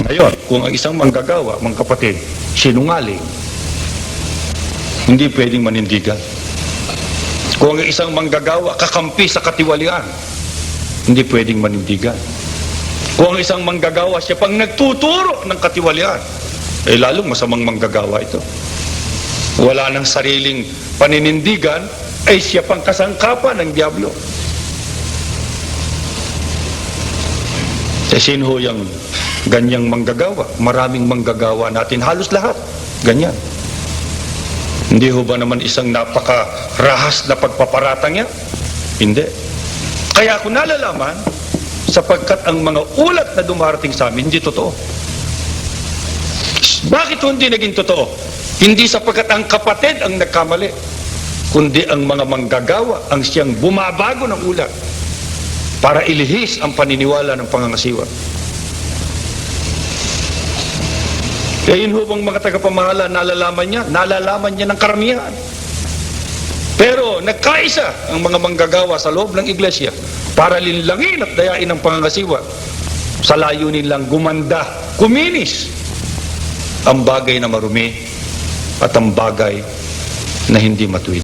Ngayon, kung ang isang manggagawa, mga kapatid, sinungaling, hindi pwedeng manindigan. Kung ang isang manggagawa, kakampi sa katiwalian, hindi pwedeng manindigan. Kung ang isang manggagawa, siya pang nagtuturo ng katiwalian, eh lalong masamang manggagawa ito. Wala ng sariling paninindigan, ay siya pang kasangkapan ng Diablo. Eh sino yung ganyang manggagawa? Maraming manggagawa natin, halos lahat. Ganyan. Hindi ho ba naman isang napakarahas na pagpaparatang yan? Hindi. Kaya ako nalalaman, sapagkat ang mga ulat na dumarating sa amin, hindi totoo. Bakit hindi naging totoo? Hindi sapagkat ang kapatid ang nagkamali, kundi ang mga manggagawa ang siyang bumabago ng ulat para ilihis ang paniniwala ng pangangasiwa. Yun ho bang mga tagapamahala, nalalaman niya? Nalalaman niya ng karamihan. Pero nagkaisa ang mga manggagawa sa loob ng iglesia para linlangin at dayain ang pangangasiwa sa layunin lang gumanda, kuminis ang bagay na marumi at ang bagay na hindi matuwid.